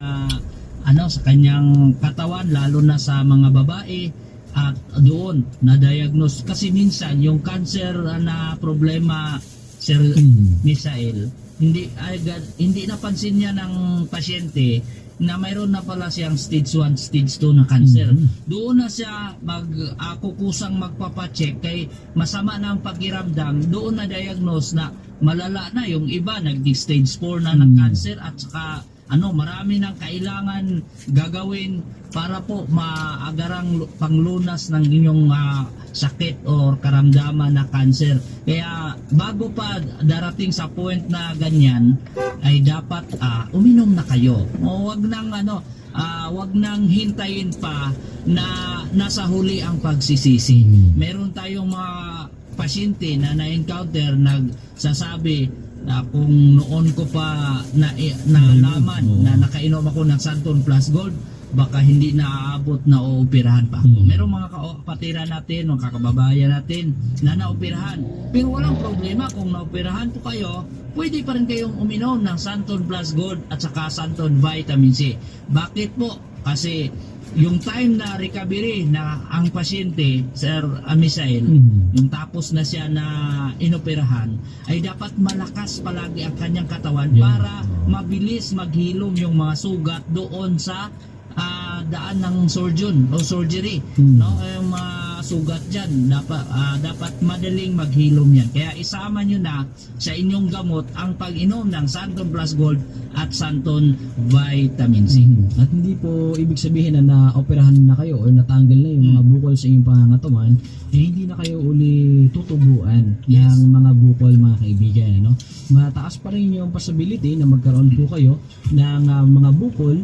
ah, ano sa kanyang katawan lalo na sa mga babae at doon na-diagnose kasi minsan yung cancer na problema Sir Mm. Misael hindi agad hindi napansin niya ng pasyente na mayroon na pala siyang stage 1, stage 2 na cancer. Mhm. Doon na siya mag ako kusang magpapacheck kay masama na ang pakiramdam. Doon na diagnose na malala na yung iba nag-stage 4 na ng Mhm. cancer at saka ano marami nang kailangan gagawin para po maagarang lu- panglunas ng inyong ah, sakit or karamdaman na cancer. Kaya bago pa darating sa point na ganyan ay dapat ah, uminom na kayo. O wag nang ano ah, wag nang hintayin pa na nasa huli ang pagsisisi. Mm. Meron tayong mga pasyente na na-encounter nagsasabi na kung noon ko pa na nalaman Oo. na nakainom ako ng Santon Plus Gold baka hindi naaabot na ooperahan pa ako. Hmm. Merong mga kapatiran natin, mga kakababayan natin na naoperahan. Pero walang problema kung naoperahan po kayo, pwede pa rin kayong uminom ng Santon Plus Gold at saka Santon Vitamin C. Bakit po? Kasi yung time na recovery na ang pasyente, Sir Amisael, Mm. yung tapos na siya na inoperahan, ay dapat malakas palagi ang kanyang katawan Yeah. para mabilis maghilom yung mga sugat doon sa ah, daan ng surgeon o surgery. Hmm. No, yung mga sugat diyan dapat ah, dapat madaling maghilom yan. Kaya isama nyo na sa inyong gamot ang pag-inom ng Santon Plus Gold at Santon Vitamin C. Mhm. At hindi po ibig sabihin na naoperahan na kayo or natanggal na yung mga bukol sa inyong pangangatawan, eh hindi na kayo uli tutubuan Yes. ng mga bukol mga kaibigan. Ano? Mataas pa rin yung possibility na magkaroon po kayo ng ah, mga bukol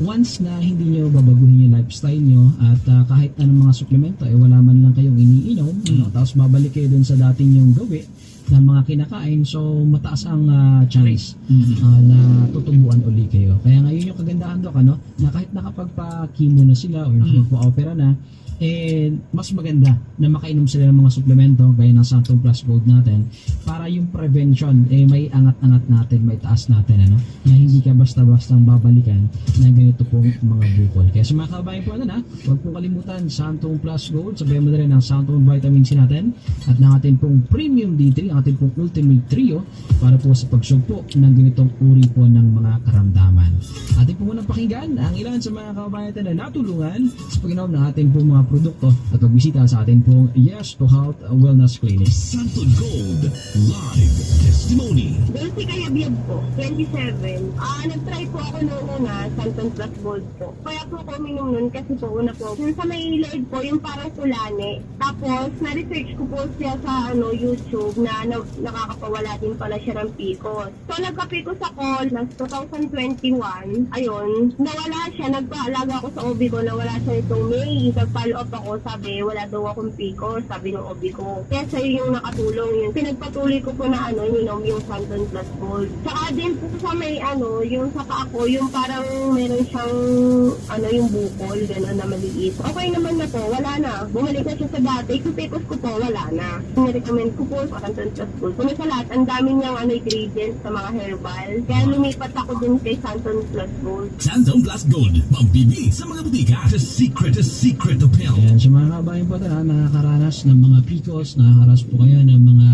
once na hindi nyo babaguhin yung lifestyle nyo at ah, kahit anong mga suplemento eh wala man lang kayong iniinom ano, tapos babalik kayo dun sa dating yung gawi ng mga kinakain so mataas ang ah, chance Mhm. ah, na tutubuan uli kayo. Kaya ngayon yung kagandahan doc, ano, na kahit nakapagpa-chemo na sila or nakapagpa-opera na, eh, mas maganda na makainom sila ng mga suplemento gaya ng Santon Plus Gold natin para yung prevention, eh, may angat-angat natin, may taas natin, ano, na hindi ka basta-bastang babalikan na ganito pong mga bukol. Kaya sa mga kababayan po, ano na, huwag pong kalimutan, Santon Plus Gold, sabayan mo na rin ang Santon Vitamin C natin at ng ating pong Premium D3, ang ating pong Ultimate Trio para po sa pagsugpo ng ganitong uri po ng mga karamdaman. Ating po munang pakinggan ang ilan sa mga kababayan natin na natulungan sa pag-inom ng ating pong mga produkto at pagbisita sa ating pong Yes to Health Wellness Clinic. Santon Gold Live Testimony Dulce Kayabiyab po, 27. Ah, nag-try po ako noong una, Santon Plus Gold po. Kaya po ako uminom nun kasi po una po, yung sa may leeg po, yung parang kulane. Tapos, na-research ko po siya sa ano, YouTube na, na nakakapawala din pala siya ng PCOS. So, nagka-PCOS ako last 2021. Ayun, nawala siya. Nagpaalaga ako sa OB ko, nawala siya itong May. Nag-follow up ako, sabi, wala daw akong PCOS, sabi ng OB ko. Kaya sa'yo yung nakatulong yun. Pinagpatuloy ko po na ano, inom yung Santon Plus Gold. Saka din po sa may ano, yung sa paa ko, yung parang meron siyang ano, yung bukol, gano'n na maliit. Okay naman na po, wala na. Bumalik na siya sa dati. Yung pecos ko po, wala na. Nirecommend ko po sa Santon Plus Gold. Kung sa lahat, ang dami niyang ano, ingredients sa mga herbal. Kaya lumipat ako din kay Santon Plus Gold. Santon Plus Gold Pambibili sa mga butika The secret, the secret of pill Ayan, sa mga kababayan po na nakakaranas ng mga PCOS, nakakaras po kayo ng mga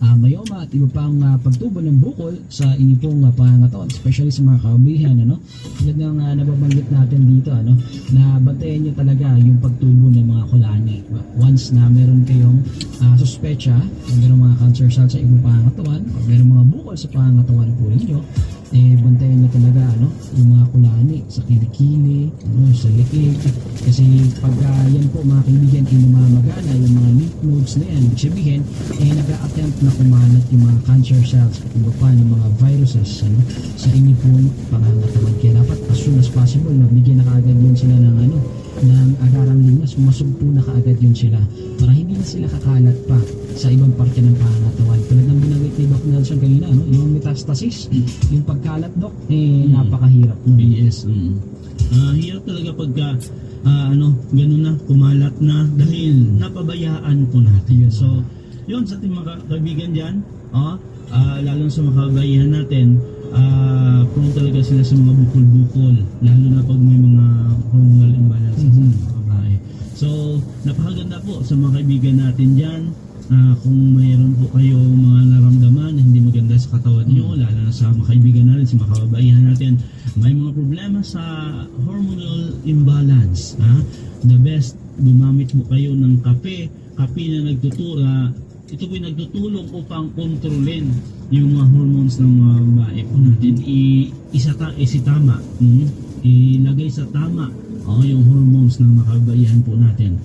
ah, mayoma at iba pang ah, pagtubo ng bukol sa inyong pong uh, pangangatawan, especially sa mga kababayan, ano? Tulad ng uh, nababanggit natin dito, ano? Na bantayan nyo talaga yung pagtubo ng mga kulani. Once na meron kayong uh, suspecha, meron mga cancer cells sa inyong pangangatawan, o meron mga bukol sa pangangatawan po ninyo, eh bantayan nyo talaga ano yung mga kulani sa kilikili ano sa likid kasi pag ah, yan po mga kaibigan ay namamagana yung mga lymph nodes na yan ibig sabihin eh nag-attempt na kumalat yung mga cancer cells at iba pa ng mga viruses ano sa inyo pong pangangatawan. Kaya dapat as soon as possible mabigyan na kaagad yun sila ng ano ng agarang linas masugpo na kaagad yun sila para hindi na sila kakalat pa sa ibang parte ng pangangatawan tulad ng binanggit ni Doc Nelson kanina ano, yung metastasis yung pagkalat Doc eh Mm. napakahirap nun. Yes. Mm. Ah, hirap talaga pagka ah, ano, ganun na, kumalat na dahil napabayaan po natin. So, yun sa ating mga ka- kaibigan dyan, ah, ah, lalo sa mga kababayan natin, ah prone talaga sila sa mga bukol-bukol lalo na pag may mga hormonal imbalance sa Mhm. mga babae. So, napakaganda po sa mga kaibigan natin dyan. Ah, kung mayroon po kayo mga naramdaman na hindi maganda sa katawan nyo, lalo na sa mga kaibigan natin, sa mga kababaihan natin, may mga problema sa hormonal imbalance. Ha? The best, gumamit mo kayo ng kape, kape na nagtutura, ito po'y nagtutulong upang kontrolin yung mga hormones ng mga babae po natin. I, isa ta, isitama, mm, ilagay sa tama oh, yung hormones ng mga kababaihan po natin.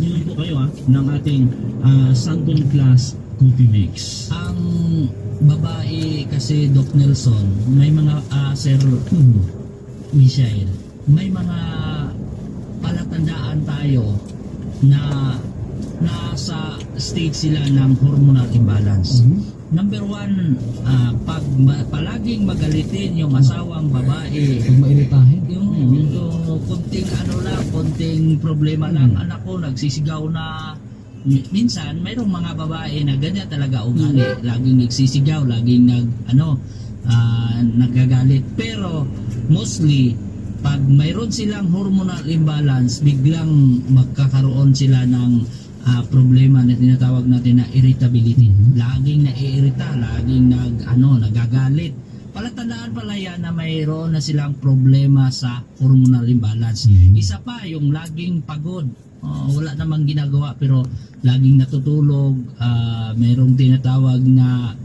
Yun po kayo ah, ng ating ah, Santon Class Coffee Mix. Ang babae kasi Doc Nelson, may mga ah, Sir. Michael, may mga palatandaan tayo na nasa stage sila ng hormonal imbalance. Number one, pag ma- palaging magalitin yung asawang babae, Pag mairitahin. yung, yung kunting ano lang, kunting problema lang, anak ko nagsisigaw na. Mi- minsan mayroong mga babae na ganyan talaga ugali, laging nagsisigaw, laging nag ano ah, nagagalit. Pero mostly pag mayroon silang hormonal imbalance, biglang magkakaroon sila ng ah, problema na tinatawag natin na irritability. Laging naiirita, laging nag ano, nagagalit. Palatandaan pala yan na mayroon na silang problema sa hormonal imbalance. Mhm. Isa pa, yung laging pagod. Oh, wala namang ginagawa pero laging natutulog, ah, mayroong tinatawag na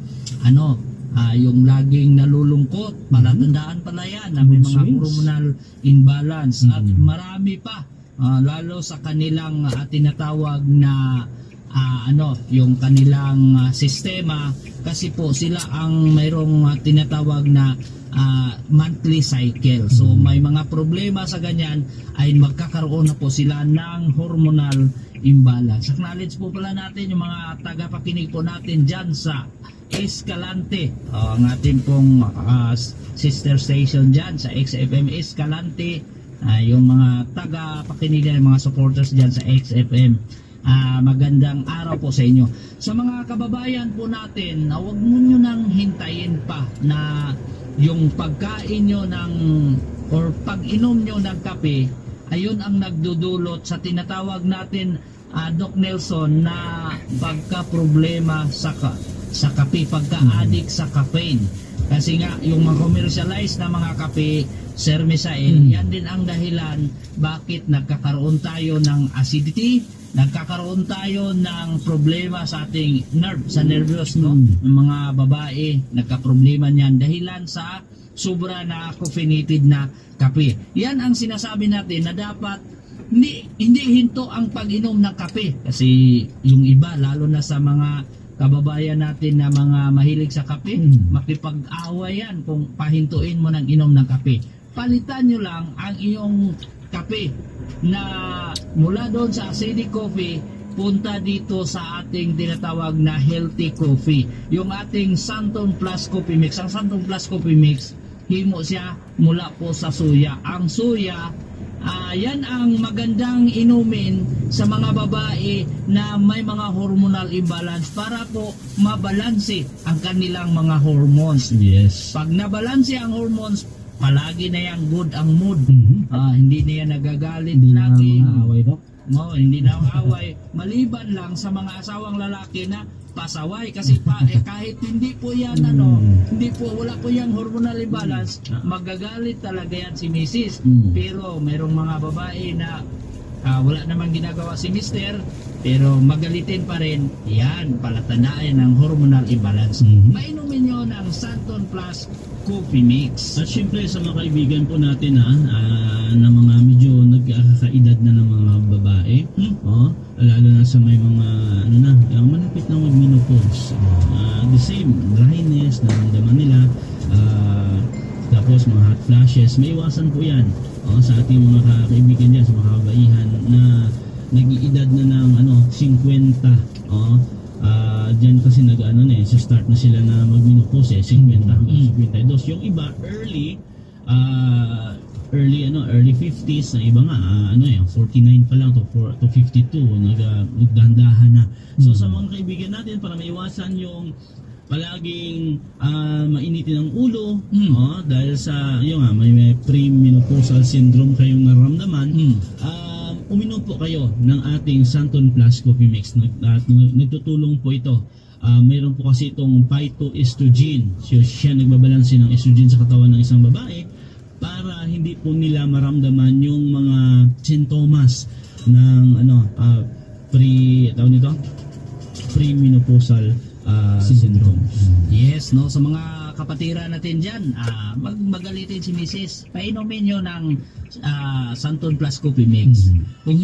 ano, ah, yung laging nalulungkot. Palatandaan pala yan na may mga hormonal imbalance at Mhm. marami pa ah, lalo sa kanilang ah, tinatawag na ah, ano yung kanilang ah, sistema. Kasi po sila ang mayroong ah, tinatawag na ah, monthly cycle. So may mga problema sa ganyan ay magkakaroon na po sila ng hormonal imbalance. Acknowledge po pala natin yung mga tagapakinig po natin dyan sa Escalante. Ah, ang ating pong ah, sister station dyan sa XFM Escalante Ah, yung mga taga-pakinig mga supporters dyan sa XFM. Ah, magandang araw po sa inyo. Sa mga kababayan po natin, na huwag mo nyo nang hintayin pa na yung pagkain nyo ng or pag-inom nyo ng kape, ayun ang nagdudulot sa tinatawag natin ah, Doc Nelson na pagka-problema sa ka, sa kape, pagka-addict sa caffeine. Kasi nga, yung mga commercialized na mga kape, Sir Misael, yan din ang dahilan bakit nagkakaroon tayo ng acidity, nagkakaroon tayo ng problema sa ating nerve, sa nervous, no? Mm. Ng mga babae, nagka-problema niyan dahilan sa sobra na caffeinated na kape. Yan ang sinasabi natin na dapat hindi, hindi hinto ang pag-inom ng kape kasi yung iba lalo na sa mga kababayan natin na mga mahilig sa kape Mm. makipag-away yan kung pahintuin mo ng inom ng kape. Palitan nyo lang ang iyong kape na mula doon sa acidic coffee punta dito sa ating tinatawag na healthy coffee. Yung ating Santon Plus Coffee Mix. Ang Santon Plus Coffee Mix himo siya mula po sa suya. Ang suya Ah, yan ang magandang inumin sa mga babae na may mga hormonal imbalance para po mabalanse ang kanilang mga hormones. Yes. Pag nabalanse ang hormones, palagi na yan good ang mood. Mhm. Ah, hindi na yan nagagalit Hindi na lagi. mga away, Doc. No, hindi na away. Maliban lang sa mga asawang lalaki na pasaway kasi pa, eh, kahit hindi po yan ano, hindi po wala po yung hormonal imbalance, magagalit talaga yan si Mrs. Mm. Pero merong mga babae na ah, wala namang ginagawa si Mister, pero magalitin pa rin, yan, palatandaan ng hormonal imbalance. Mhm. Mainumin nyo ng Santon Plus Coffee Mix. At syempre sa mga kaibigan po natin ha, ah, na mga medyo nagkakaedad na ng mga Hmm? Lalo na sa may mga ano na, yung malapit na mag-menopause. Ah, the same, dryness, naramdaman nila, ah, tapos mga hot flashes, may iwasan po yan oh, sa ating mga ka- kaibigan dyan, sa mga kabaihan na nag-iedad na ng ano, 50, oh, Ah, diyan kasi nag ano na eh, sa start na sila na magmenopause eh, 50 hanggang 52. Yung iba early ah early ano, early 50s, na iba nga ah, ano eh, 49 pa lang to, for, to 52, nag uh, nagdahan na. So sa mga kaibigan natin para maiwasan yung palaging ah, mainitin ang ulo Mm. oh, dahil sa yun nga may, may premenopausal syndrome kayong nararamdaman Mm. um, uminom po kayo ng ating Santon Plus Coffee Mix Nag, at nag- nagtutulong po ito Ah, mayroon po kasi itong phytoestrogen siya, siya nagbabalanse ng estrogen sa katawan ng isang babae para hindi po nila maramdaman yung mga sintomas ng ano ah, pre tawag nito premenopausal ah, syndrome. Yes, no, sa mga kapatira natin dyan, ah, mag magalitin si Mrs. Painumin nyo ng ah, Santon Plus Coffee Mix. Mhm. Kung